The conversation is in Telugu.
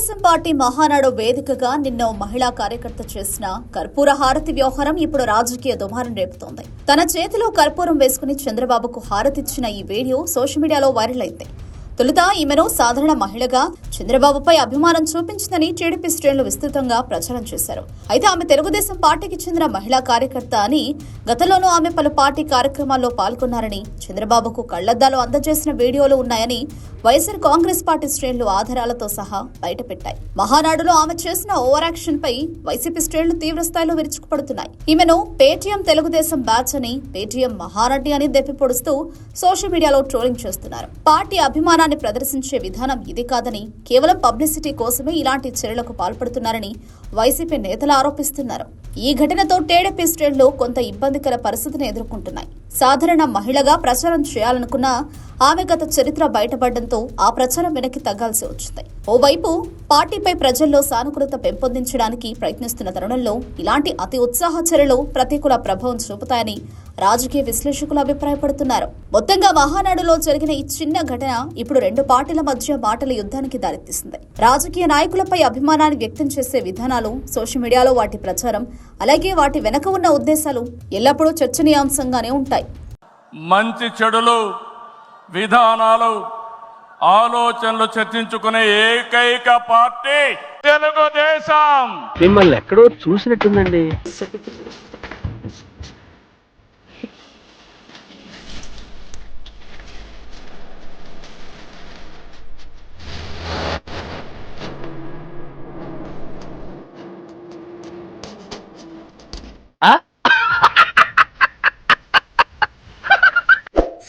తెలుగుదేశం పార్టీ మహానాడు వేదికగా నిన్న మహిళా కార్యకర్త చేసిన కర్పూర హారతి వ్యవహారం ఇప్పుడు రాజకీయ దుమారం రేపుతోంది. తన చేతిలో కర్పూరం వేసుకుని చంద్రబాబుకు హారతిచ్చిన ఈ వీడియో సోషల్ మీడియాలో వైరల్ అయింది. తొలుత ఈమెను సాధారణ మహిళగా చంద్రబాబుపై అభిమానం చూపించిందని టీడీపీ శ్రేణులు విస్తృతంగా ప్రచారం చేశారు. అయితే ఆమె తెలుగుదేశం పార్టీకి చెందిన మహిళా కార్యకర్త అని గతంలోనూ ఆమె పలు పార్టీ కార్యక్రమాల్లో పాల్గొన్నారని చంద్రబాబుకు కళ్ళద్దాలు అందజేసిన వీడియోలు ఉన్నాయని వైఎస్ఆర్ కాంగ్రెస్ పార్టీ శ్రేణులు ఆధారాలతో సహా బయటపెట్టాయి. మహానాడులో ఆమె చేసిన ఓవర్ యాక్షన్ పై వైసీపీ శ్రేణులు తీవ్ర స్థాయిలో విరుచుకుపడుతున్నాయి. ఈమెను పేటీఎం తెలుగుదేశం బ్యాచ్ అని పేటీఎం మహారెడ్డి అని దెప్పిపొడుస్తూ సోషల్ మీడియాలో ట్రోలింగ్ చేస్తున్నారు. పార్టీ అభిమానాన్ని ప్రదర్శించే విధానం ఇది కాదని కేవలం పబ్లిసిటీ కోసమే ఇలాంటి చర్యలకు పాల్పడుతున్నారని వైసీపీ నేతలు ఆరోపిస్తున్నారు. ఈ ఘటనతో టీడీపీ శ్రేణులు కొంత ఇబ్బందికర పరిస్థితిని ఎదుర్కొంటున్నాయి. సాధారణ మహిళగా ప్రచారం చేయాలనుకున్న ఆమె గత చరిత్ర బయటపడడంతో ఆ ప్రచారం వెనక్కి తగ్గాల్సి వచ్చింది. ఓవైపు పార్టీపై ప్రజల్లో సానుకూలత పెంపొందించడానికి ప్రయత్నిస్తున్న తరుణంలో ఇలాంటి అతి ఉత్సాహ చర్యలు ప్రతికూల ప్రభావం చూపుతాయని రాజకీయ విశ్లేషకులు అభిప్రాయపడుతున్నారు. మొత్తంగా మహానాడులో జరిగిన ఈ చిన్న ఘటన ఇప్పుడు రెండు పార్టీల మధ్య మాటల యుద్ధానికి దారితీస్తుంది రాజకీయ నాయకులపై అభిమానాన్ని వ్యక్తం చేసే విధానాలు సోషల్ మీడియాలో వాటి ప్రచారం అలాగే వాటి వెనక ఉన్న ఉద్దేశాలు ఎల్లప్పుడూ చర్చనీయాంశంగానే ఉంటాయి. మంచి చెడులు విధానాలు ఆలోచనలు చర్చించుకునే ఏకైక పార్టీ తెలుగుదేశం. మిమ్మల్ని ఎక్కడో చూసినట్టుందండి.